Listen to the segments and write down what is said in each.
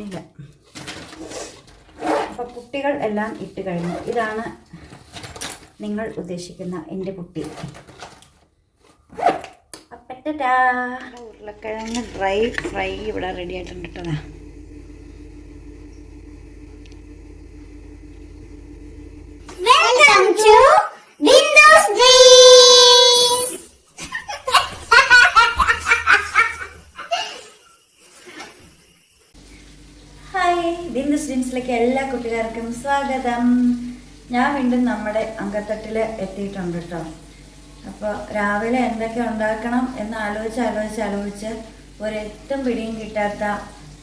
കാണില്ല അപ്പോൾ കുട്ടികൾ എല്ലാം ഇട്ട് കഴിഞ്ഞു. ഇതാണ് നിങ്ങൾ ഉദ്ദേശിക്കുന്ന എന്റെ കുട്ടി. അപ്പറ്റ ഉരുളക്കിഴങ്ങ് ഡ്രൈ ഫ്രൈ ഇവിടെ റെഡി ആയിട്ടുണ്ട് കേട്ടതാ സ്വാഗതം. ഞാൻ വീണ്ടും നമ്മുടെ അങ്കത്തട്ടിൽ എത്തിയിട്ടുണ്ട് കേട്ടോ അപ്പോൾ രാവിലെ എന്തൊക്കെ ഉണ്ടാക്കണം എന്ന് ആലോചിച്ച് ആലോചിച്ച് ആലോചിച്ച് ഒരെത്തും പിടിയും കിട്ടാത്ത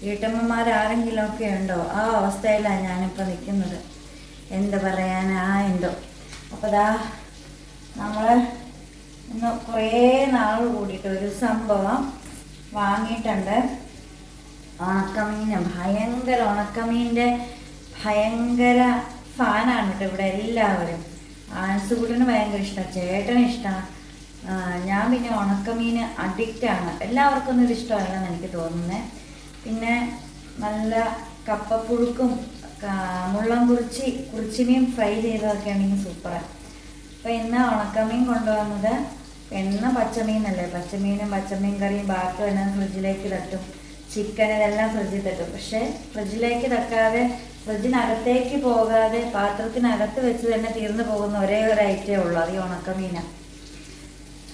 വീട്ടമ്മമാരാരെങ്കിലും ഒക്കെ ഉണ്ടോ? ആ അവസ്ഥയിലാണ് ഞാനിപ്പോൾ നിൽക്കുന്നത് എന്ത് പറയാനാ എന്തോ. അപ്പോൾ ദാ നമ്മൾ ഇന്ന് കുറേ നാൾ കൂടിയിട്ട് ഒരു സംഭവം വാങ്ങിയിട്ടുണ്ട്. ഉണക്കമീൻ ഭയങ്കര ഉണക്കമീന്റെ ഭയങ്കര ഫാനാണ് കേട്ടോ ഇവിടെ എല്ലാവരും. ആൻസുകുട്ടന് ഭയങ്കര ഇഷ്ടമാണ് ചേട്ടന് ഇഷ്ടമാണ് ഞാൻ പിന്നെ ഉണക്കമീൻ അഡിക്റ്റാണ് എല്ലാവർക്കും ഒന്നും ഇഷ്ടമല്ലെന്ന് എനിക്ക് തോന്നുന്നത് പിന്നെ നല്ല കപ്പപ്പുഴുക്കും മുള്ളം കുറിച്ചി കുറിച്ചിമീൻ ഫ്രൈ ചെയ്തതൊക്കെ ആണെങ്കിൽ സൂപ്പറാണ് അപ്പോൾ ഇന്ന് ഉണക്കമീൻ കൊണ്ടുവന്നത് എന്ന പച്ചമീനല്ലേ? പച്ചമീനും പച്ചമീൻ കറിയും ബാക്കി എല്ലാം ഫ്രിഡ്ജിലേക്ക് തട്ടും. ചിക്കൻ ഇതെല്ലാം ഫ്രിഡ്ജിൽ തട്ടും. പക്ഷേ ഫ്രിഡ്ജിലേക്ക് തട്ടാതെ ഫ്രിഡ്ജിനകത്തേക്ക് പോകാതെ പാത്രത്തിനകത്ത് വെച്ച് തന്നെ തീർന്നു പോകുന്ന ഒരേ ഒരു ഐറ്റേ ഉള്ളൂ അത് ഈ ഉണക്കമീനാണ്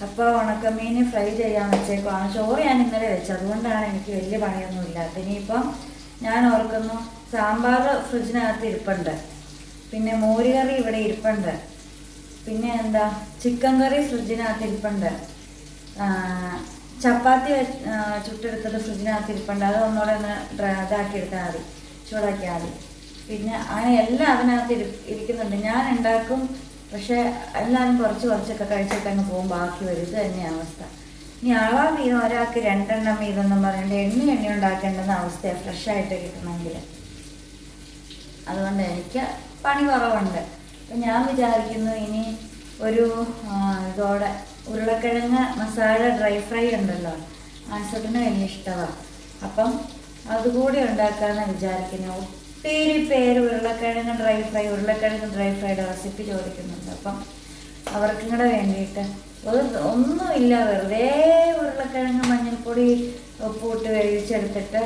അപ്പോൾ ഉണക്കമീൻ ഫ്രൈ ചെയ്യാൻ വെച്ചേക്കുവാണ്. ചോറ് ഞാൻ ഇന്നലെ വെച്ചത് അതുകൊണ്ടാണ് എനിക്ക് വലിയ പണിയൊന്നും ഇല്ലാത്ത ഇനിയിപ്പം ഞാൻ ഓർക്കുന്നു സാമ്പാർ ഫ്രിഡ്ജിനകത്ത് ഇരിപ്പുണ്ട്. പിന്നെ മോരുകറി ഇവിടെ ഇരിപ്പുണ്ട്. പിന്നെ എന്താ ചിക്കൻ കറി ഫ്രിഡ്ജിനകത്ത് ഇരിപ്പുണ്ട്. ചപ്പാത്തി ചുട്ടെടുത്തത് ഫ്രിഡ്ജിനകത്ത് ഇരിപ്പുണ്ട്. അത് ഒന്നുകൂടെ ഒന്ന് ഇതാക്കി എടുത്താൽ മതി ചൂടാക്കിയാൽ മതി. പിന്നെ അങ്ങനെ എല്ലാം അതിനകത്ത് ഇരി ഇരിക്കുന്നുണ്ട്. ഞാൻ ഉണ്ടാക്കും പക്ഷെ എല്ലാവരും കുറച്ച് കുറച്ചൊക്കെ കഴിച്ചിട്ട് അങ്ങ് പോകും. ബാക്കി വരും. ഇത് തന്നെയാണ് അവസ്ഥ. ഇനി അളവാ വീതം ഒരാൾക്ക് രണ്ടെണ്ണം വീതം എന്ന് പറഞ്ഞിട്ട് എണ്ണി എണ്ണി ഉണ്ടാക്കേണ്ടെന്ന അവസ്ഥയാണ് ഫ്രഷായിട്ട് കിട്ടണമെങ്കിൽ അതുകൊണ്ട് എനിക്ക് പണി കുറവുണ്ട്. അപ്പം ഞാൻ വിചാരിക്കുന്നു ഇനി ഒരു ഇതോടെ ഉരുളക്കിഴങ്ങ് മസാല ഡ്രൈ ഫ്രൈ ഉണ്ടല്ലോ. ആൻസറിന് വലിയ ഇഷ്ടമാണ് അപ്പം അതുകൂടി ഉണ്ടാക്കാമെന്ന് വിചാരിക്കുന്നു. ഒത്തിരി പേര് ഉരുളക്കിഴങ്ങ് ഡ്രൈ ഫ്രൈ ഉരുളക്കിഴങ്ങ് ഡ്രൈ ഫ്രൈയുടെ റെസിപ്പി ചോദിക്കുന്നുണ്ട്. അപ്പം അവർക്കും കൂടെ വേണ്ടിയിട്ട് ഒന്നുമില്ല വെറുതെ ഉരുളക്കിഴങ്ങ് മഞ്ഞൾപ്പൊടി ഉപ്പൂട്ട് വേവിച്ചെടുത്തിട്ട്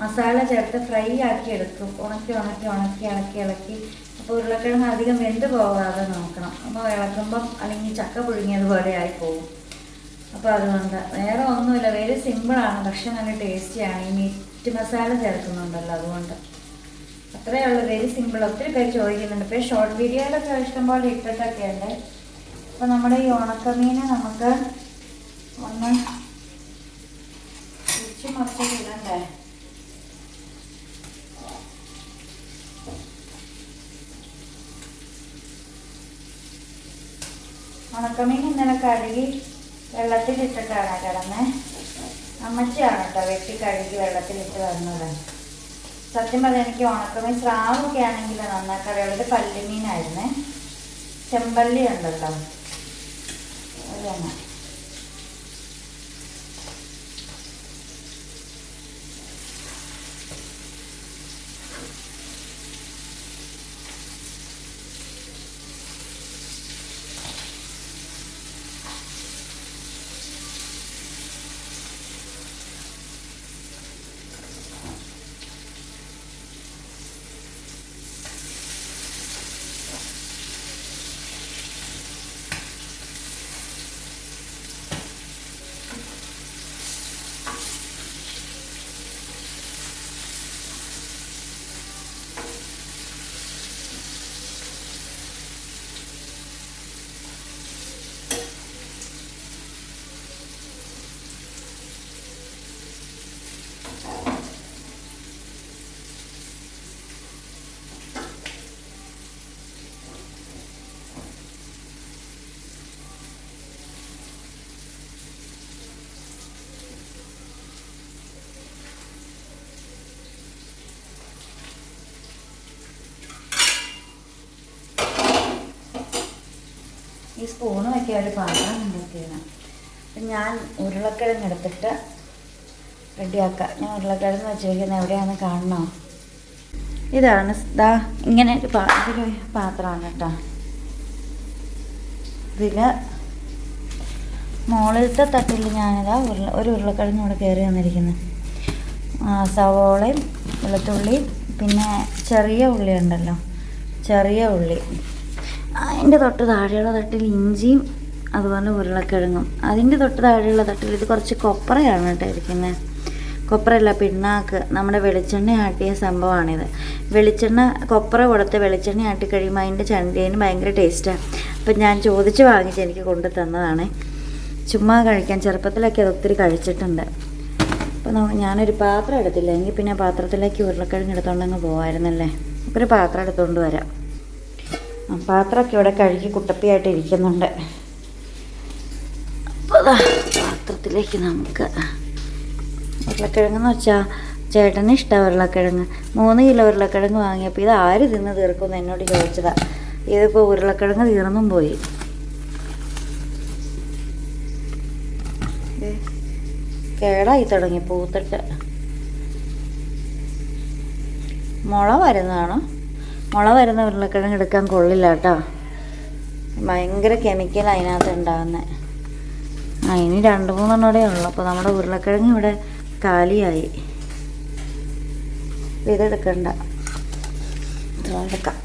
മസാല ചേർത്ത് ഫ്രൈ ആക്കി എടുക്കും. ഉണക്കി ഉണക്കി ഉണക്കി ഇളക്കി ഇളക്കി. അപ്പോൾ ഉരുളക്കിഴങ്ങ് അധികം വെന്ത് പോകാതെ നോക്കണം. അപ്പോൾ ഇളക്കുമ്പം അല്ലെങ്കിൽ ചക്ക പുഴുങ്ങിയതുപോലെ ആയി പോകും അപ്പോൾ അതുകൊണ്ട് വേറെ ഒന്നുമില്ല. വെരി സിമ്പിളാണ് പക്ഷെ നല്ല ടേസ്റ്റിയാണ് ഈ മീറ്റ് മസാല ചേർക്കുന്നുണ്ടല്ലോ അതുകൊണ്ട്. അത്രയേ ഉള്ളൂ വെരി സിമ്പിൾ ഒത്തിരി പേര് ചോദിക്കുന്നുണ്ട്. ഇപ്പോൾ ഷോർട്ട് വീഡിയോയിലൊക്കെ ഇഷ്ടംപോലെ ഇട്ടിട്ടൊക്കെ ഉണ്ട് അപ്പോൾ നമ്മുടെ ഈ ഉണക്കമീനെ നമുക്ക് ഒന്ന് തിരിച്ച് മറിച്ചൊക്കെ ഇടണ്ടേ? ഉണക്കമീൻ ഇന്നലെ കഴുകി വെള്ളത്തിലിട്ടിട്ടാണ് കിടന്നേ. അമ്മച്ചിയാണ് കേട്ടോ വെട്ടി കഴുകി വെള്ളത്തിലിട്ട് വന്നത്? സത്യം പറഞ്ഞാൽ എനിക്ക് ഉണക്കമീൻ സ്രാവൊക്കെ ആണെങ്കിൽ നന്നാക്കറിയുള്ളത് ഇത് പല്ലുമീനായിരുന്നേ. ചെമ്പല്ലി ഉണ്ടല്ലോ. അത് ഈ സ്പൂണ് വയ്ക്കാൻ ഒരു പാത്രം ഉണ്ടാക്കിയാണ് അപ്പം ഞാൻ ഉരുളക്കിഴങ്ങ് എടുത്തിട്ട് റെഡിയാക്കാം. ഞാൻ ഉരുളക്കിഴങ്ങ് വെച്ചിരിക്കുന്നത് എവിടെയാണെന്ന് കാണണോ. ഇതാണ് ദാ ഇങ്ങനെ ഒരു പാ ഇതൊരു പാത്രമാണ് കേട്ടോ. ഇതിൽ മുകളിലത്തെ തട്ടിൽ ഞാനിതാ ഉരുള ഒരു ഉരുളക്കിഴങ്ങ് കൂടെ കയറി വന്നിരിക്കുന്നത് സവോളയും വെളുത്തുള്ളിയും പിന്നെ ചെറിയ ഉള്ളി ഉണ്ടല്ലോ ചെറിയ ഉള്ളി. അതിന്റെ തൊട്ട് താഴെയുള്ള തട്ടിൽ ഇഞ്ചിയും അതുപോലെ ഉരുളക്കിഴങ്ങും. അതിന്റെ തൊട്ട് താഴെയുള്ള തട്ടിൽ ഇത് കുറച്ച് കൊപ്രയാണ് കേട്ടോ ഇരിക്കുന്നത്. കൊപ്രയല്ല പിണ്ണാക്ക്. നമ്മുടെ വെളിച്ചെണ്ണ ആട്ടിയ സംഭവമാണിത്. വെളിച്ചെണ്ണ കൊപ്ര കൊടുത്ത് വെളിച്ചെണ്ണ ആട്ടി കഴിയുമ്പോൾ അതിന്റെ ചണ്ടേന് ഭയങ്കര ടേസ്റ്റാണ് അപ്പം ഞാൻ ചോദിച്ച് വാങ്ങിച്ച് എനിക്ക് കൊണ്ടു തന്നതാണ്. ചുമ്മാ കഴിക്കാൻ ചെറുപ്പത്തിലൊക്കെ അത് ഒത്തിരി കഴിച്ചിട്ടുണ്ട്. അപ്പോൾ ഞാനൊരു പാത്രം എടുത്തില്ല. എങ്കിൽ പിന്നെ പാത്രത്തിലേക്ക് ഉരുളക്കിഴങ്ങ് എടുത്തോണ്ടങ്ങ് പോകാമായിരുന്നല്ലേ ഒരു പാത്രം എടുത്തുകൊണ്ട് വരാം. പാത്രമൊക്കെ ഇവിടെ കഴുകി കുട്ടപ്പിയായിട്ട് ഇരിക്കുന്നുണ്ട്. അപ്പോൾ പാത്രത്തിലേക്ക് നമുക്ക് ഉരുളക്കിഴങ്ങെന്ന് വെച്ചാൽ ചേട്ടന് ഇഷ്ടമാണ് ഉരുളക്കിഴങ്ങ്. മൂന്ന് കിലോ ഉരുളക്കിഴങ്ങ് വാങ്ങിയപ്പോൾ ഇത് ആര് തിന്ന് തീർക്കുമെന്ന് എന്നോട് ചോദിച്ചതാണ് ഇതിപ്പോൾ ഉരുളക്കിഴങ്ങ് തീർന്നും പോയി. കേടായി തുടങ്ങി പൂത്തിട്ട് മുള വരുന്നതാണോ? മുള വരുന്ന ഉരുളക്കിഴങ്ങ് എടുക്കാൻ കൊള്ളില്ല കേട്ടോ. ഭയങ്കര കെമിക്കൽ അതിനകത്ത് ഉണ്ടാകുന്നത് ആ ഇനി രണ്ട് മൂന്നെണ്ണോടെ ഉള്ളു. അപ്പോൾ നമ്മുടെ ഉരുളക്കിഴങ്ങ് ഇവിടെ കാലിയായി. ഇതെടുക്കണ്ട. ഇതെടുക്കാം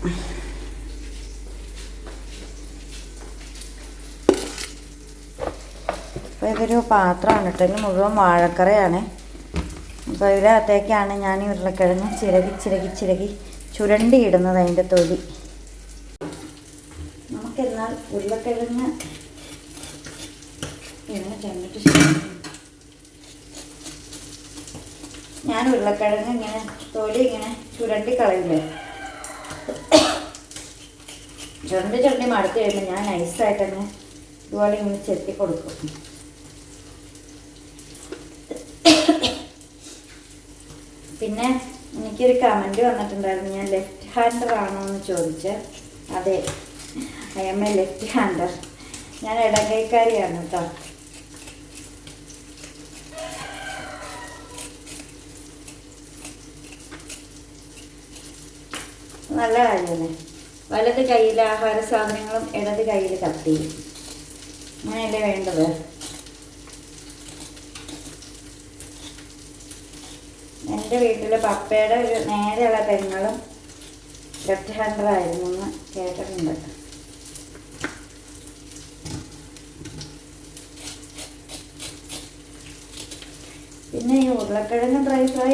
അപ്പോൾ ഇതൊരു പാത്രമാണ് കേട്ടോ. ഇതിന് മുഴുവൻ വാഴക്കറയാണ്. അപ്പോൾ ഇതിനകത്തേക്കാണ് ഞാൻ ഉരുളക്കിഴങ്ങ് ചിരകി ചിരകി ചിരകി ചുരണ്ടിയിടുന്നത് അതിന്റെ തൊലി. നമുക്കെന്നാൽ ഉരുളക്കിഴങ്ങ് ഞാൻ ഉരുളക്കിഴങ്ങ് ഇങ്ങനെ തൊലി ഇങ്ങനെ ചുരണ്ടി കളയില്ലേ? ചുരണ്ടി ചുരണ്ടി മടുത്തു കഴിയുമ്പോൾ ഞാൻ നൈസായിട്ടങ്ങ് ഇതുപോലെ ഇങ്ങനെ ചെത്തി കൊടുക്കും. പിന്നെ എനിക്കൊരു കമന്റ് വന്നിട്ടുണ്ടായിരുന്നു. ഞാൻ ലെഫ്റ്റ് ഹാൻഡർ ആണോ എന്ന് ചോദിച്ച്. അതെ I am a left hander ഞാൻ ഇടകൈക്കാരിയാണ് കേട്ടോ നല്ല കാര്യമല്ലേ? വലത് കയ്യിൽ ആഹാര സാധനങ്ങളും ഇടത് കയ്യിൽ കത്തിയും അങ്ങനെയല്ലേ വേണ്ടത്? എന്റെ വീട്ടിൽ പപ്പയുടെ ഒരു നേരെയുള്ള പെങ്ങളും ലെഫ്റ്റ് ഹാൻഡറായിരുന്നു എന്ന് കേട്ടിട്ടുണ്ട്. പിന്നെ ഈ ഉരുളക്കിഴങ്ങ് ഡ്രൈ ഫ്രൈ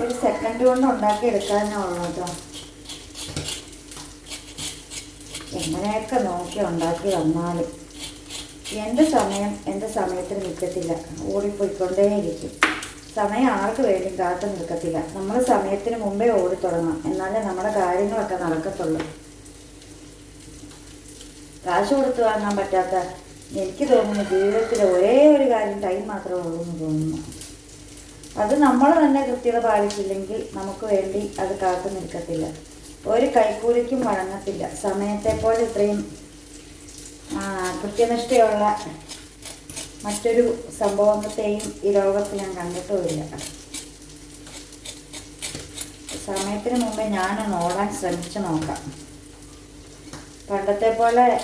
ഒരു സെക്കൻഡ് കൊണ്ട് ഉണ്ടാക്കി എടുക്കാനേ ഉള്ളൂ കേട്ടോ. എങ്ങനെയൊക്കെ നോക്കി ഉണ്ടാക്കി വന്നാലും. എന്റെ സമയം എന്റെ സമയത്തിന് നിൽക്കത്തില്ല ഓടിപ്പോയിക്കൊണ്ടേയിരിക്കും സമയം ആർക്ക് വേണ്ടി കാത്തു നിൽക്കത്തില്ല. നമ്മൾ സമയത്തിന് മുമ്പേ ഓടിത്തുടങ്ങാം എന്നാലേ നമ്മുടെ കാര്യങ്ങളൊക്കെ നടക്കത്തുള്ളൂ. കാശ് കൊടുത്ത് വാങ്ങാൻ പറ്റാത്ത എനിക്ക് തോന്നുന്നു ജീവിതത്തിൽ ഒരേ ഒരു കാര്യം ടൈം മാത്രമേ ഉള്ളൂ എന്ന് തോന്നുന്നു. അത് നമ്മൾ തന്നെ കൃത്യത പാലിച്ചില്ലെങ്കിൽ നമുക്ക് വേണ്ടി അത് കാത്തു നിൽക്കത്തില്ല. ഒരു കൈക്കൂലിക്കും വഴങ്ങത്തില്ല. സമയത്തെ പോലെ ഇത്രയും കൃത്യനിഷ്ഠയുള്ള മറ്റൊരു സംഭവത്തെയും ഈ ലോകത്ത് ഞാൻ കണ്ടിട്ടുമില്ല. സമയത്തിന് മുമ്പേ ഞാനൊന്ന് ഓടാൻ ശ്രമിച്ചു നോക്കാം. പണ്ടത്തെ പോലെ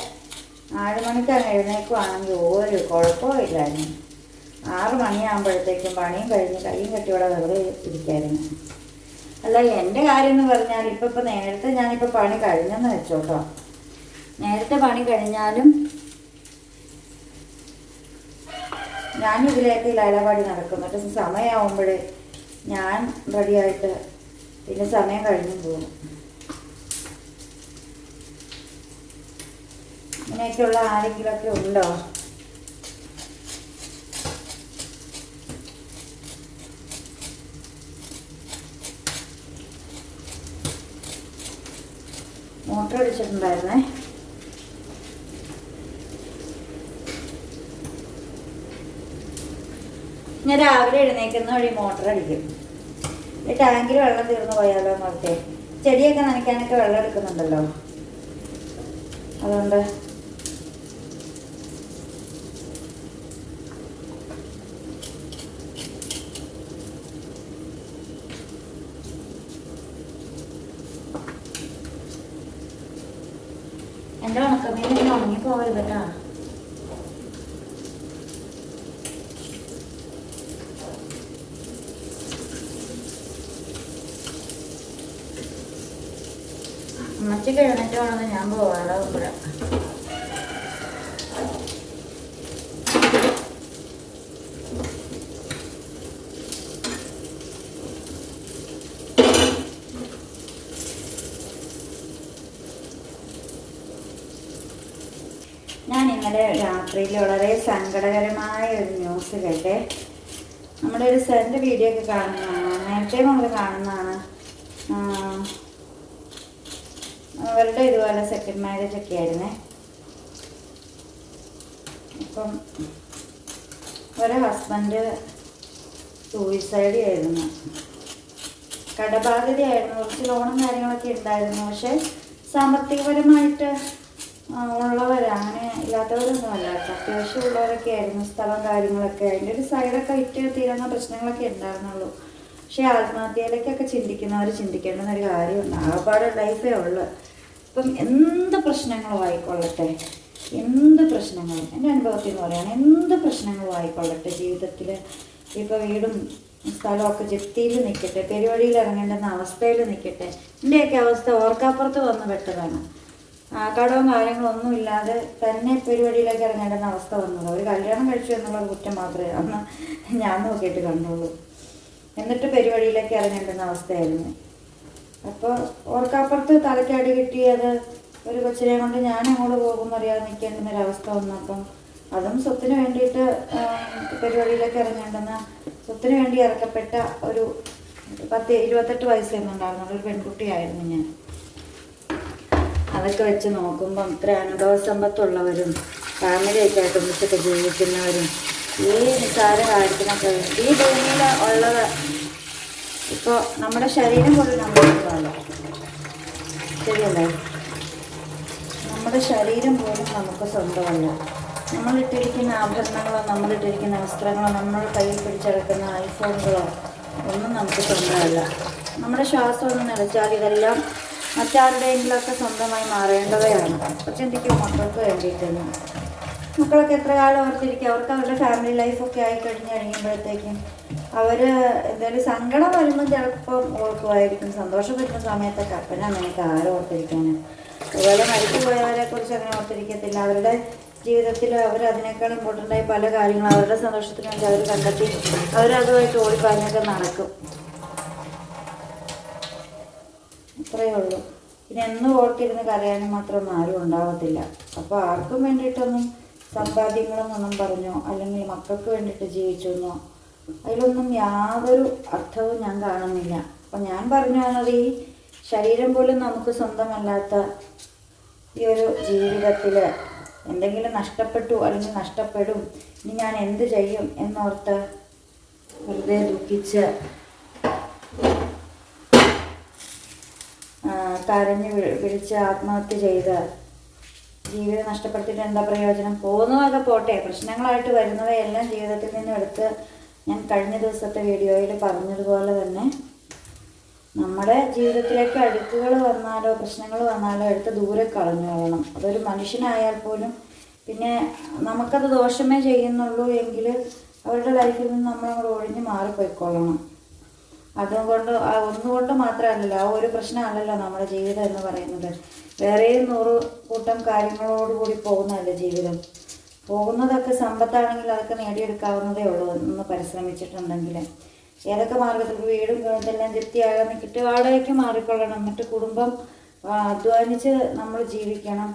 നാല് മണിക്കങ്ങ് എഴുന്നേക്കുവാണെങ്കിൽ ഒരു കുഴപ്പവും ഇല്ലായിരുന്നു. ആറ് മണിയാകുമ്പോഴത്തേക്കും പണിയും കഴിഞ്ഞ് കൈയും കെട്ടിയോടെ വെറുതെ ഇരിക്കായിരുന്നു. അല്ല എന്റെ കാര്യം എന്ന് പറഞ്ഞാൽ ഇപ്പം ഇപ്പം നേരത്തെ ഞാനിപ്പോൾ പണി കഴിഞ്ഞെന്ന് വെച്ചോട്ടോ. നേരത്തെ പണി കഴിഞ്ഞാലും ഞാനിതിലേക്ക് ലൈലപാടി നടക്കും എന്നിട്ട് സമയമാകുമ്പോഴേ ഞാൻ റെഡിയായിട്ട് പിന്നെ സമയം കഴിഞ്ഞും പോകും. ഇങ്ങനെയൊക്കെയുള്ള ആരെങ്കിലുമൊക്കെ ഉണ്ടോ? മോട്ടർ അടിച്ചിട്ടുണ്ടായിരുന്നേ? ഞാൻ രാവിലെ എഴുന്നേക്കുന്ന വഴി മോട്ടർ അടിക്കും. ഈ ടാങ്കിൽ വെള്ളം തീർന്നു പോയാലോ നോക്കേ ചെടിയൊക്കെ നനയ്ക്കാനൊക്കെ വെള്ളം എടുക്കുന്നുണ്ടല്ലോ. അതുകൊണ്ട് എന്റെ ഉണക്കമീൻ ഇങ്ങനെ ഉണങ്ങി പോകരുത് കേട്ടോ അമ്മച്ചക്ക് എഴുന്നേറ്റ് വേണമെന്ന് ഞാൻ പോവാറാകുമ്പോഴ ഞാൻ ഇന്നലെ രാത്രിയിൽ വളരെ സങ്കടകരമായ ഒരു ന്യൂസ് കേട്ടെ. നമ്മുടെ ഒരു സാറിന്റെ വീഡിയോ ഒക്കെ കാണുന്നതാണ്. നേരത്തെ നമ്മൾ കാണുന്നതാണ്. അവരുടെ ഇതുപോലെ സെക്കൻഡ് മാരേജ് ഒക്കെ ആയിരുന്നേ. അപ്പം ഒരു ഹസ്ബൻഡ് സൂയിസൈഡ് ആയിരുന്നു. കടബാധ്യതയായിരുന്നു. കുറച്ച് ലോണും കാര്യങ്ങളൊക്കെ ഉണ്ടായിരുന്നു. പക്ഷെ സാമ്പത്തികപരമായിട്ട് ഉള്ളവർ അങ്ങനെ ഇല്ലാത്തവരൊന്നും അല്ല അത്യാവശ്യം ഉള്ളവരൊക്കെ ആയിരുന്നു സ്ഥലം കാര്യങ്ങളൊക്കെ. അതിന്റെ ഒരു സൈഡൊക്കെ ഇറ്റ് തീരുന്ന പ്രശ്നങ്ങളൊക്കെ ഉണ്ടായിരുന്നുള്ളൂ. പക്ഷെ ആത്മഹത്യയിലേക്കൊക്കെ ചിന്തിക്കുന്നവർ ചിന്തിക്കേണ്ടുന്ന ഒരു കാര്യമുണ്ട്. ആകപ്പാട് ലൈഫേ ഉള്ളു. ഇപ്പം എന്ത് പ്രശ്നങ്ങളും ആയിക്കൊള്ളട്ടെ. എന്ത് പ്രശ്നങ്ങളും. എന്റെ അനുഭവത്തിൽ നിന്ന് പറയുകയാണ് എന്ത് പ്രശ്നങ്ങളും ആയിക്കൊള്ളട്ടെ ജീവിതത്തിൽ ഇപ്പോൾ വീടും സ്ഥലമൊക്കെ ജപ്തിയിൽ നിൽക്കട്ടെ പെരുവഴിയിൽ ഇറങ്ങേണ്ടുന്ന അവസ്ഥയിൽ നിൽക്കട്ടെ എന്റെയൊക്കെ അവസ്ഥ ഓർക്കാപ്പുറത്ത് വന്ന് പെട്ടതാണ്. കടവും കാര്യങ്ങളൊന്നും ഇല്ലാതെ തന്നെ പരിപാടിയിലേക്ക് ഇറങ്ങേണ്ടുന്ന അവസ്ഥ വന്നത്. ഒരു കല്യാണം കഴിച്ചു എന്നുള്ള കുറ്റം മാത്രമേ. അന്ന് ഞാൻ നോക്കിയിട്ട് കണ്ടുള്ളൂ എന്നിട്ട് പെരുവഴിയിലേക്ക് ഇറങ്ങേണ്ടുന്ന അവസ്ഥയായിരുന്നു. അപ്പോൾ ഓർക്കപ്പുറത്ത് തലക്കടി കിട്ടിയത് ഒരു കൊച്ചിനെ കൊണ്ട് ഞാൻ അങ്ങോട്ട് പോകുമെന്നറിയാതെ നിൽക്കേണ്ടുന്ന ഒരവസ്ഥ വന്നപ്പം അതും സ്വത്തിന് വേണ്ടിയിട്ട് പരിപാടിയിലേക്ക് ഇറങ്ങേണ്ടുന്ന സ്വത്തിന് വേണ്ടി ഇറക്കപ്പെട്ട ഒരു പത്ത് ഇരുപത്തെട്ട് ഉണ്ടായിരുന്നുള്ളൂ ഒരു പെൺകുട്ടിയായിരുന്നു ഞാൻ. അതൊക്കെ വെച്ച് നോക്കുമ്പം ഇത്ര അനുഭവ സമ്പത്തുള്ളവരും ഫാമിലിയൊക്കെ ആയിട്ട് ഒന്നിച്ചൊക്കെ ജീവിക്കുന്നവരും ഈ നിസ്സാര കാര്യത്തിനൊക്കെ ഈ ഭൂമിയിൽ ഉള്ളത് ഇപ്പോൾ നമ്മുടെ ശരീരം പോലും നമ്മളല്ല ശരിയല്ലേ? നമ്മുടെ ശരീരം പോലും നമുക്ക് സ്വന്തമല്ല. നമ്മളിട്ടിരിക്കുന്ന ആഭരണങ്ങളോ നമ്മളിട്ടിരിക്കുന്ന വസ്ത്രങ്ങളോ നമ്മൾ കയ്യിൽ പിടിച്ചെടുക്കുന്ന ഐഫോണുകളോ ഒന്നും നമുക്ക് സ്വന്തമല്ല. നമ്മുടെ ശ്വാസം ഒന്ന് നിലച്ചാൽ ഇതെല്ലാം മറ്റാരുടെയെങ്കിലൊക്കെ സ്വന്തമായി മാറേണ്ടവയാണ് പക്ഷെ ചിന്തിക്കും മക്കൾക്ക് വേണ്ടിയിട്ടൊന്നും. മക്കളൊക്കെ എത്ര കാലം ഓർത്തിരിക്കും? അവർക്ക് അവരുടെ ഫാമിലി ലൈഫൊക്കെ ആയി കഴിഞ്ഞ് അവർ എന്തായാലും സങ്കടം വരുമ്പോൾ ചിലപ്പം ഓർക്കുമായിരിക്കും. സന്തോഷം വരുന്ന സമയത്തൊക്കെ അപ്പനാ നിനക്ക് ആരും ഓർത്തിരിക്കാന്. അതുപോലെ മരിച്ചു പോയവരെ കുറിച്ച് അങ്ങനെ ഓർത്തിരിക്കത്തില്ല. അവരുടെ ജീവിതത്തിൽ അവർ അതിനേക്കാൾ ഇമ്പോർട്ടന്റ് ആയി പല കാര്യങ്ങളും അവരുടെ സന്തോഷത്തിന് വേണ്ടി അവർ കണ്ടെത്തി അവരതുമായിട്ട് ഓടിപ്പാഞ്ഞൊക്കെ നടക്കും. അത്രയേ ഉള്ളൂ. പിന്നെ എന്നും ഓർത്തിരുന്ന് കരയാനും മാത്രമൊന്നും ആരും ഉണ്ടാവത്തില്ല. അപ്പോൾ ആർക്കും വേണ്ടിയിട്ടൊന്നും സമ്പാദ്യങ്ങളെന്നൊന്നും പറഞ്ഞോ അല്ലെങ്കിൽ മക്കൾക്ക് വേണ്ടിയിട്ട് ജീവിച്ചു എന്നോ അതിലൊന്നും യാതൊരു അർത്ഥവും ഞാൻ കാണുന്നില്ല. അപ്പം ഞാൻ പറഞ്ഞു വന്നത് ഈ ശരീരം പോലും നമുക്ക് സ്വന്തമല്ലാത്ത ഈ ഒരു ജീവിതത്തിൽ എന്തെങ്കിലും നഷ്ടപ്പെട്ടു അല്ലെങ്കിൽ നഷ്ടപ്പെടും ഇനി ഞാൻ എന്ത് ചെയ്യും എന്നോർത്ത് വെറുതെ ദുഃഖിച്ച് കരഞ്ഞ് വിളിച്ച് ആത്മഹത്യ ചെയ്ത്. ജീവിതം നഷ്ടപ്പെടുത്തിയിട്ട് എന്താ പ്രയോജനം? പോകുന്നതൊക്കെ പോട്ടെ. പ്രശ്നങ്ങളായിട്ട് വരുന്നവയെല്ലാം ജീവിതത്തിൽ നിന്നും എടുത്ത് ഞാൻ കഴിഞ്ഞ ദിവസത്തെ വീഡിയോയിൽ പറഞ്ഞതുപോലെ തന്നെ നമ്മുടെ ജീവിതത്തിലേക്ക് അഴുക്കുകൾ വന്നാലോ പ്രശ്നങ്ങൾ വന്നാലോ എടുത്ത് ദൂരെ കളഞ്ഞു പോകണം അതൊരു മനുഷ്യനായാൽ പോലും പിന്നെ നമുക്കത് ദോഷമേ ചെയ്യുന്നുള്ളൂ എങ്കിൽ അവരുടെ ലൈഫിൽ നിന്ന് നമ്മളങ്ങോട്ട് ഒഴിഞ്ഞ് മാറിപ്പോയിക്കൊള്ളണം. അതുകൊണ്ട് ഒന്നുകൊണ്ട് മാത്രമല്ലല്ലോ ആ ഒരു പ്രശ്നമല്ലല്ലോ നമ്മുടെ ജീവിതം എന്ന് പറയുന്നത്. വേറെയും നൂറ് കൂട്ടം കാര്യങ്ങളോടുകൂടി പോകുന്നതല്ലേ ജീവിതം. പോകുന്നതൊക്കെ സമ്പത്താണെങ്കിൽ അതൊക്കെ നേടിയെടുക്കാവുന്നതേ ഉള്ളൂ ഒന്ന് പരിശ്രമിച്ചിട്ടുണ്ടെങ്കിൽ. ഏതൊക്കെ മാർഗത്തിൽ വീടും ഇതെല്ലാം തൃപ്തിയാകാൻ നിൽക്കിട്ട് വാടകയ്ക്ക് മാറിക്കൊള്ളണം. എന്നിട്ട് കുടുംബം അധ്വാനിച്ച് നമ്മൾ ജീവിക്കണം.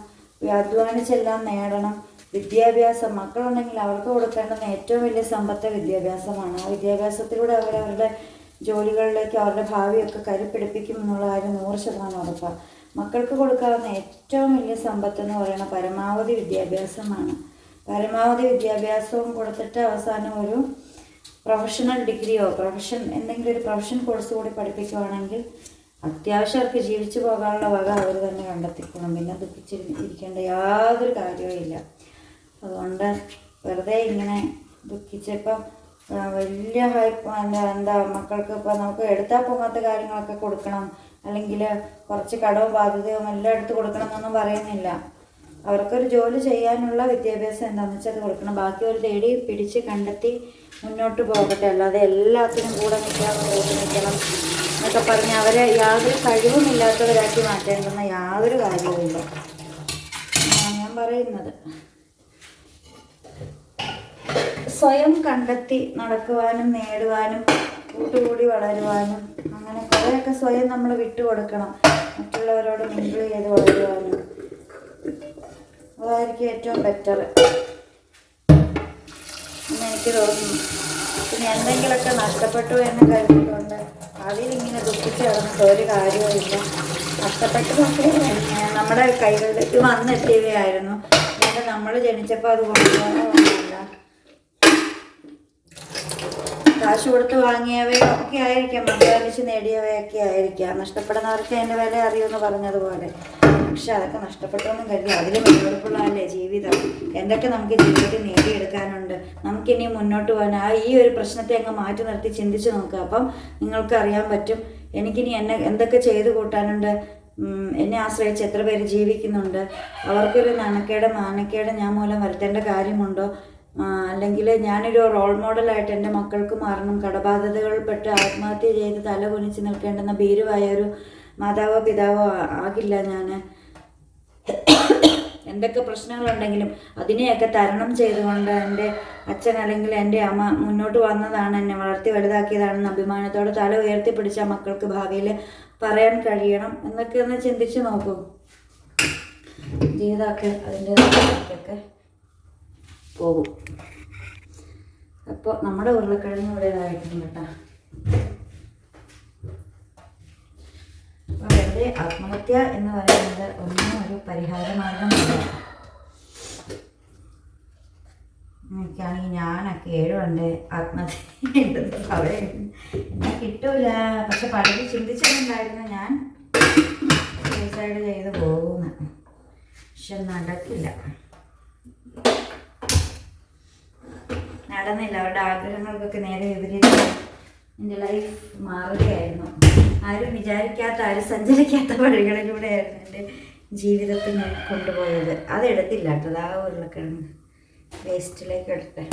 അധ്വാനിച്ചെല്ലാം നേടണം. വിദ്യാഭ്യാസം മക്കളുണ്ടെങ്കിൽ അവർക്ക് കൊടുക്കേണ്ടുന്ന ഏറ്റവും വലിയ സമ്പത്ത് വിദ്യാഭ്യാസമാണ്. ആ വിദ്യാഭ്യാസത്തിലൂടെ അവരവരുടെ ജോലികളിലേക്ക് അവരുടെ ഭാവിയൊക്കെ കരുപ്പിടിപ്പിക്കും എന്നുള്ള കാര്യം നൂറ് ശതമാനം ഉറപ്പാണ് മക്കൾക്ക് കൊടുക്കാവുന്ന ഏറ്റവും വലിയ സമ്പത്ത് എന്ന് പറയുന്ന പരമാവധി വിദ്യാഭ്യാസമാണ്. പരമാവധി വിദ്യാഭ്യാസവും കൊടുത്തിട്ട് അവസാനം ഒരു പ്രൊഫഷണൽ ഡിഗ്രിയോ പ്രൊഫഷൻ എന്തെങ്കിലും ഒരു പ്രൊഫഷൻ കോഴ്സ് കൂടി പഠിപ്പിക്കുവാണെങ്കിൽ അത്യാവശ്യം അവർക്ക് ജീവിച്ചു പോകാനുള്ള വക അവർ തന്നെ കണ്ടെത്തിക്കണം പിന്നെ ദുഃഖിച്ചിരിക്കേണ്ട യാതൊരു കാര്യവും ഇല്ല അതുകൊണ്ട് വെറുതെ ഇങ്ങനെ ദുഃഖിച്ചിപ്പം ആ, വലിയ ഹൈപ്പ് എന്താ എന്താ മക്കൾക്ക് ഇപ്പോൾ നമുക്ക് എടുത്താൽ പോകാത്ത കാര്യങ്ങളൊക്കെ കൊടുക്കണം. അല്ലെങ്കിൽ കുറച്ച് കടവും ബാധ്യതയും എല്ലാം എടുത്ത് കൊടുക്കണം എന്നൊന്നും പറയുന്നില്ല. അവർക്കൊരു ജോലി ചെയ്യാനുള്ള വിദ്യാഭ്യാസം എന്താണെന്ന് വെച്ചാൽ അത് കൊടുക്കണം. ബാക്കി ഒരു തേടി പിടിച്ച് കണ്ടെത്തി മുന്നോട്ട് പോകട്ടെ. അല്ലാതെ എല്ലാത്തിനും കൂടെ നിൽക്കണം കൂടെ നിൽക്കണം എന്നൊക്കെ പറഞ്ഞ് അവരെ യാതൊരു കഴിവുമില്ലാത്തവരാക്കി മാറ്റേണ്ടെന്ന യാതൊരു കാര്യവുമില്ല. ഞാൻ പറയുന്നത്. സ്വയം കണ്ടെത്തി നടക്കുവാനും നേടുവാനും കൂട്ടുകൂടി വളരുവാനും അങ്ങനെ കുറേയൊക്കെ സ്വയം നമ്മൾ വിട്ടുകൊടുക്കണം. മറ്റുള്ളവരോട് മിങ്കിൾ ചെയ്ത് വളരുവാനും. അതായിരിക്കും ഏറ്റവും ബെറ്റർ എന്ന് എനിക്ക് തോന്നുന്നു. പിന്നെ എന്തെങ്കിലുമൊക്കെ നഷ്ടപ്പെട്ടു എന്ന് കരുതിക്കൊണ്ട് അതിലിങ്ങനെ ദുഃഖിച്ച് കിടന്നിട്ട് ഒരു കാര്യവുമില്ല നഷ്ടപ്പെട്ടതൊക്കെ നമ്മുടെ കൈകളിലേക്ക് വന്നെത്തിയവയായിരുന്നു. അല്ലാതെ നമ്മൾ ജനിച്ചപ്പോൾ അത് കൊണ്ടുപോകുന്നതൊന്നുമില്ല കാശ് കൊടുത്ത് വാങ്ങിയവയോ ഒക്കെ ആയിരിക്കാം അധ്വാനിച്ച് നേടിയവയൊക്കെ ആയിരിക്കാം. നഷ്ടപ്പെടുന്നവർക്ക് അതിന്റെ വില അറിയുമെന്ന് പറഞ്ഞതുപോലെ. പക്ഷെ അതൊക്കെ നഷ്ടപ്പെട്ടൊന്നും കരുതി അതിലും വെളുപ്പുള്ളതല്ലേ ജീവിതം. എന്തൊക്കെ നമുക്ക് ജീവിതത്തിൽ നേടിയെടുക്കാനുണ്ട്? നമുക്കിനി മുന്നോട്ട് പോകാൻ ആ ഈ ഒരു പ്രശ്നത്തെ അങ്ങ് മാറ്റി നിർത്തി ചിന്തിച്ച് നോക്കുക. അപ്പം നിങ്ങൾക്ക് അറിയാൻ പറ്റും എനിക്കിനി എന്നെ എന്തൊക്കെ ചെയ്തു കൂട്ടാനുണ്ട്? എന്നെ ആശ്രയിച്ച് എത്ര പേര് ജീവിക്കുന്നുണ്ട്? അവർക്കൊരു നാണക്കേട് മാനക്കേട് ഞാൻ മൂലം വരുത്തേണ്ട കാര്യമുണ്ടോ? അല്ലെങ്കിൽ ഞാനൊരു റോൾ മോഡലായിട്ട് എന്റെ മക്കൾക്ക് മാറണം കടബാധ്യതകൾപ്പെട്ട് ആത്മഹത്യ ചെയ്ത് തല കുനിച്ച് നിൽക്കേണ്ടുന്ന ഭീരുവായ ഒരു മാതാവോ പിതാവോ ആകില്ല ഞാൻ എന്തൊക്കെ പ്രശ്നങ്ങളുണ്ടെങ്കിലും അതിനെയൊക്കെ തരണം ചെയ്തുകൊണ്ട് എന്റെ അച്ഛൻ അല്ലെങ്കിൽ എന്റെ അമ്മ മുന്നോട്ട് വന്നതാണ് എന്നെ വളർത്തി വലുതാക്കിയതാണെന്ന് അഭിമാനത്തോടെ തല ഉയർത്തിപ്പിടിച്ച മക്കൾക്ക് ഭാവിയിൽ പറയാൻ കഴിയണം എന്നൊക്കെ ഒന്ന് ചിന്തിച്ച് നോക്കൂ. ജീവിതമൊക്കെ അതിന്റെതൊക്കെ പോകും. അപ്പോൾ നമ്മുടെ ഉരുളക്കിഴങ്ങ് ഇവിടെ ഇതായിട്ടുണ്ട് കേട്ടോ. അപ്പോൾ വെറുതെ ആത്മഹത്യ എന്ന് പറയുന്നത് ഒന്നും ഒരു പരിഹാര മാർഗമല്ല എനിക്കാണെങ്കിൽ ഞാനൊക്കെ ഏഴുണ്ട് ആത്മഹത്യ ഉണ്ടെന്ന് കിട്ടൂല. പക്ഷെ പലരും ചിന്തിച്ചിട്ടുണ്ടായിരുന്നു ഞാൻ സൂസൈഡ് ചെയ്ത് പോകുമെന്ന്. പക്ഷെ നടക്കില്ല. നടന്നില്ല. അവരുടെ ആഗ്രഹങ്ങൾക്കൊക്കെ നേരെ വിപരീതം എന്റെ ലൈഫ് മാറുകയായിരുന്നു. ആരും വിചാരിക്കാത്ത ആരും സഞ്ചരിക്കാത്ത വഴികളിലൂടെയായിരുന്നു എന്റെ ജീവിതത്തിൽ ഞാൻ കൊണ്ടുപോയത് അതെടുത്തില്ല കേട്ടോ. ആ ഉരുളക്കിഴങ്ങ് വേസ്റ്റിലേക്ക് എടുത്ത്.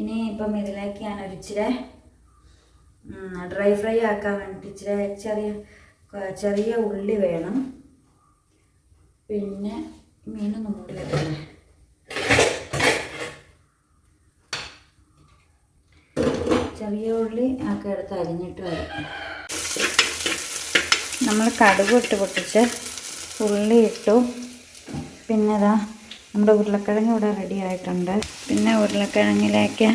ഇനി ഇപ്പം ഇതിലേക്ക് ഞാൻ ഒരു ഇച്ചിരി ഡ്രൈ ഫ്രൈ ആക്കാൻ വേണ്ടി ഇച്ചിരി ചെറിയ ചെറിയ ഉള്ളി വേണം. പിന്നെ മീനൊന്നും മൂടില്ലേ. ചെറിയ ഉള്ളി ഒക്കെ എടുത്ത് അരിഞ്ഞിട്ട് വരും നമ്മൾ കടുക് ഇട്ട് പൊട്ടിച്ച് ഉള്ളി ഇട്ടു. പിന്നെ ഇതാ നമ്മുടെ ഉരുളക്കിഴങ്ങ് ഇവിടെ റെഡി ആയിട്ടുണ്ട്. പിന്നെ ഉരുളക്കിഴങ്ങിലേക്ക്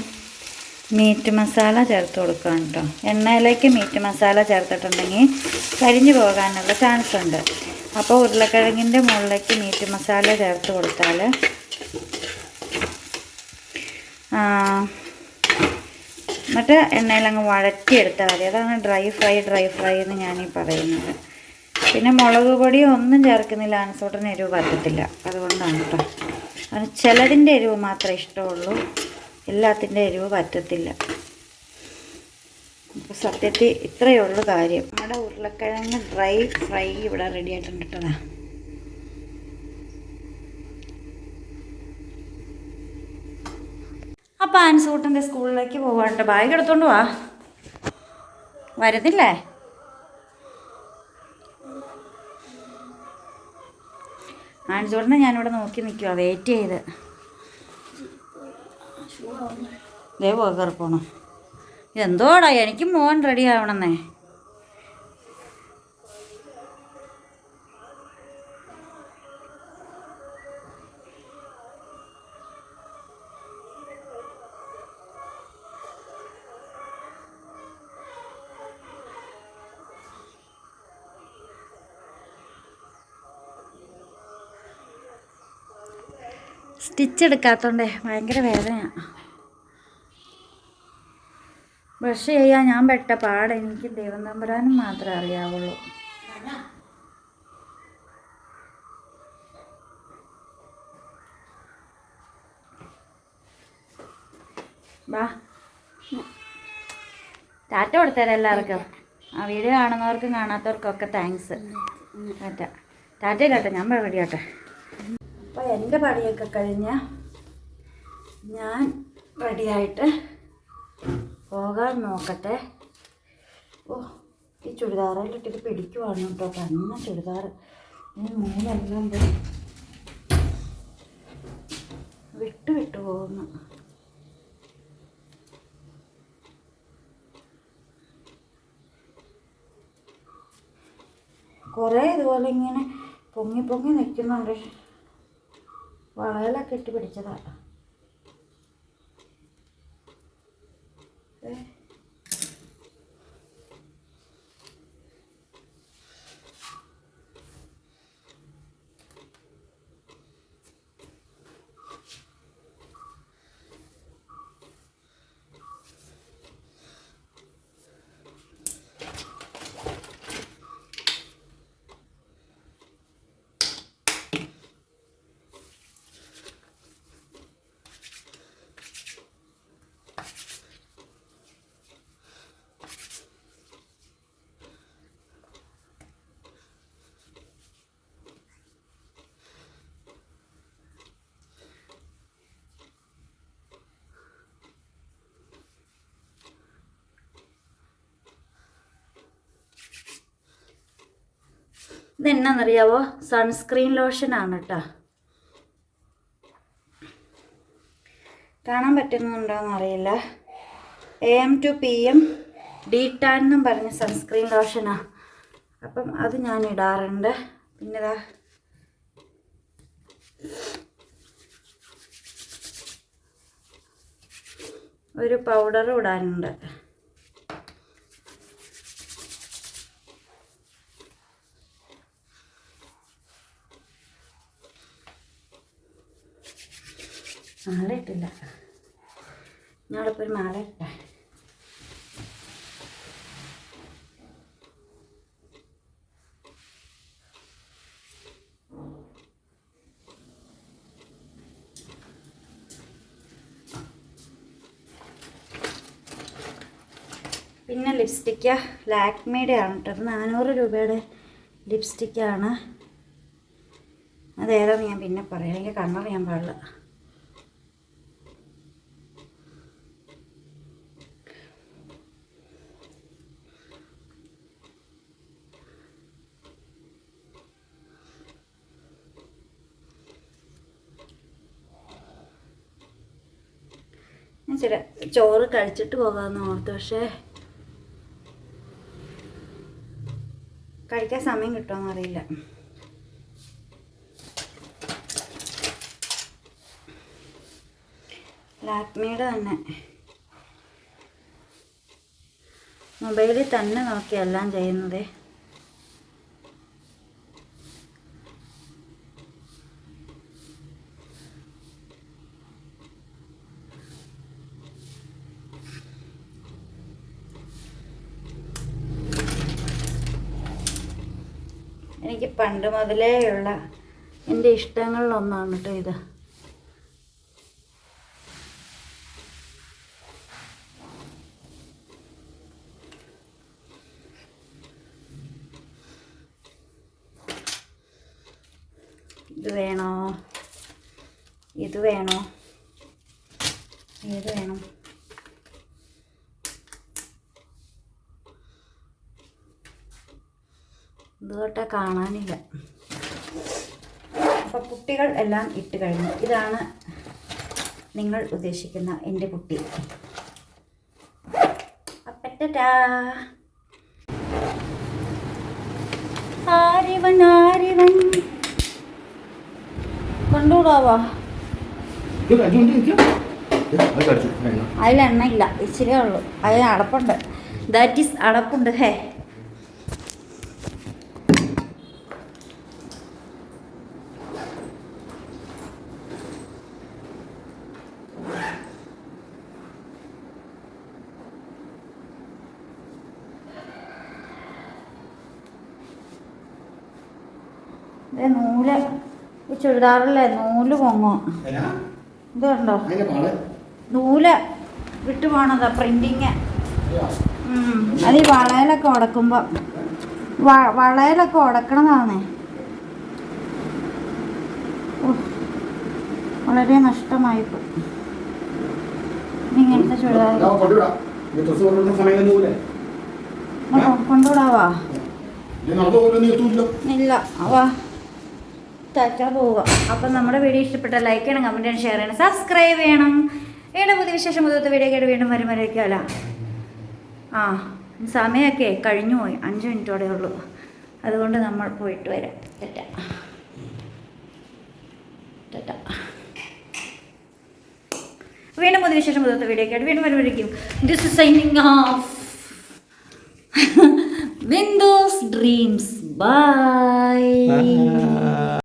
മീറ്റ് മസാല ചേർത്ത് കൊടുക്കണം കേട്ടോ എണ്ണയിലേക്ക് മീറ്റ് മസാല ചേർത്തിട്ടുണ്ടെങ്കിൽ കരിഞ്ഞു പോകാനുള്ള ചാൻസ് ഉണ്ട്. അപ്പോൾ ഉരുളക്കിഴങ്ങിന്റെ മുകളിലേക്ക് മീറ്റ് മസാല ചേർത്ത് കൊടുത്താൽ എന്നിട്ട് എണ്ണയിലങ്ങ് വഴറ്റിയെടുത്താൽ മതി അതാണ് ഡ്രൈ ഫ്രൈ ഡ്രൈ ഫ്രൈ എന്ന് ഞാനീ പറയുന്നത്. പിന്നെ മുളക് പൊടി ഒന്നും ചേർക്കുന്നില്ല. ആനസോട്ടിന് എരിവ് പറ്റത്തില്ല. അതുകൊണ്ടാണ് കേട്ടോ അതിന് ചിലതിന്റെ എരിവ് മാത്രമേ ഇഷ്ടമുള്ളൂ. എല്ലാത്തിന്റെ എരിവ് പറ്റത്തില്ല. അപ്പോൾ സത്യത്തിൽ ഇത്രയേ ഉള്ളൂ കാര്യം. നമ്മുടെ ഉരുളക്കിഴങ്ങ് ഡ്രൈ ഫ്രൈ ഇവിടെ റെഡി ആയിട്ടുണ്ട് കേട്ടതാ അപ്പോൾ ആൻസൂട്ടന്റെ സ്കൂളിലേക്ക് പോകാണ്ട് ബാഗ് എടുത്തോണ്ട് വാ. വരുന്നില്ലേ? ആൻസൂട്ടനെ ഞാനിവിടെ നോക്കി നിൽക്കുക വെയിറ്റ് ചെയ്ത്. ദേ പോകർ പോണം. എന്തോടാ എനിക്ക് മോൻ റെഡി ആവണമെന്നേ സ്റ്റിച്ച് എടുക്കാത്തോണ്ടേ ഭയങ്കര വേദനയാണ് ബ്രഷ് ചെയ്യാൻ ഞാൻ പെട്ട പാട് എനിക്ക് ദൈവം തമ്പുരാനും മാത്രമേ അറിയാവുള്ളൂ. വാ ടാറ്റ കൊടുത്തേരാ എല്ലാവർക്കും. ആ വീഡിയോ കാണുന്നവർക്കും കാണാത്തവർക്കും ഒക്കെ താങ്ക്സ് ടാറ്റ. ടാറ്റ കേട്ടോ ഞാൻ റെഡി എന്റെ പണിയൊക്കെ കഴിഞ്ഞ് ഞാൻ റെഡിയായിട്ട് പോകാൻ നോക്കട്ടെ. ഓ ഈ ചുരിദാറിലിട്ടിട്ട് പിടിക്കുവാണ് കേട്ടോ. കണ്ണ ചുരിദാർ ഇനി മൂന്നെല്ലാം വിട്ടു വിട്ടു പോകുന്നു. കുറേ ഇതുപോലെ ഇങ്ങനെ പൊങ്ങി പൊങ്ങി നിൽക്കുന്നുണ്ട്. വളയിലൊക്കെ ഇട്ട് പിടിച്ചതാ ഏ. ഇതെന്നാന്നറിയാവോ? സൺസ്ക്രീൻ ലോഷനാണ് കേട്ടോ കാണാൻ പറ്റുന്നുണ്ടോയെന്ന് അറിയില്ല A M to P M de tan എന്നും പറഞ്ഞ സൺസ്ക്രീൻ ലോഷനാണ് അപ്പം അത് ഞാൻ ഇടാറുണ്ട് പിന്നെ ഒരു പൗഡർ ഇടാനുണ്ട്. മാല ഇട്ടില്ല. ഞങ്ങളിപ്പോൾ ഒരു മാല ഇട്ടേ. പിന്നെ ലിപ്സ്റ്റിക്ക് ലാക്മേയുടെ ആണ് കേട്ടോ. അത് നാനൂറ് രൂപയുടെ ലിപ്സ്റ്റിക്കാണ് അതേതാന്ന് ഞാൻ പിന്നെ പറയാം. എനിക്ക് കണ്ണറിയാൻ പാടില്ല. ചോറ് കഴിച്ചിട്ട് പോകാമെന്ന് ഓർത്തു പക്ഷേ കഴിക്കാൻ സമയം കിട്ടുമോ അറിയില്ല. ലാക്മിയുടെ തന്നെ. മൊബൈലിൽ തന്നെ നോക്കി എല്ലാം ചെയ്യുന്നത്. എനിക്ക് പണ്ട് മുതലേ ഉള്ള എന്റെ ഇഷ്ടങ്ങളിലൊന്നാണ് കേട്ടോ ഇത് വേണോ ഇത് വേണോ ഏത് വേണം ഇതുതൊട്ടെ കാണാനില്ല. അപ്പം കുട്ടികൾ എല്ലാം ഇട്ട് കഴിഞ്ഞു. ഇതാണ് നിങ്ങൾ ഉദ്ദേശിക്കുന്ന എന്റെ കുട്ടി. അപ്പറ്റാ ആരിവൻ ആരിവൻ? കൊണ്ടുവിടാവോ? ഇത് കടിച്ചോണ്ട് നിൽക്കാം. ഇത് അത് കടിച്ചു. വേണ്ട. അതിൽ എണ്ണ ഇല്ല ഇച്ചിരി ഉള്ളൂ. അതിൽ അടപ്പുണ്ട്. ദാറ്റ് ഈസ് അടപ്പുണ്ട് ഹേ ഇത് നൂൽ ചുരിദാറിലെ നൂൽ പൊങ്ങോ. ഇതുണ്ടോ. നൂൽ വിട്ടു പോണതാ പ്രിന്റിങ്. അത് ഈ വളയിലൊക്കെ ഉടക്കുമ്പോൾ വളയിലൊക്കെ ഉടക്കണതാണേ. വളരെ നഷ്ടമായി ഇങ്ങനത്തെ ചുരിദാർ. കൊണ്ടുവിടാവാ? ഇല്ല. വാ. ടാറ്റ പോവുക. അപ്പം നമ്മുടെ വീഡിയോ ഇഷ്ടപ്പെട്ട ലൈക്ക് ചെയ്യണം കമന്റ് ചെയ്യണം ഷെയർ ചെയ്യണം സബ്സ്ക്രൈബ് ചെയ്യണം. ഏടെ പുതിയ വിശേഷം പുതിയത്തെ വീഡിയോ കേട്ട് വീണ്ടും വരും ആ സമയമൊക്കെ കഴിഞ്ഞു പോയി. അഞ്ച് മിനിറ്റോടെ ഉള്ളൂ. അതുകൊണ്ട് നമ്മൾ പോയിട്ട് വരാം. ടാറ്റ ടാറ്റ വീണ്ടും പുതിയ വിശേഷം പുതിയത്തെ വീഡിയോ കേട്ട് വീണ്ടും വരും വരയ്ക്കും this is signing off Windows Dreams bye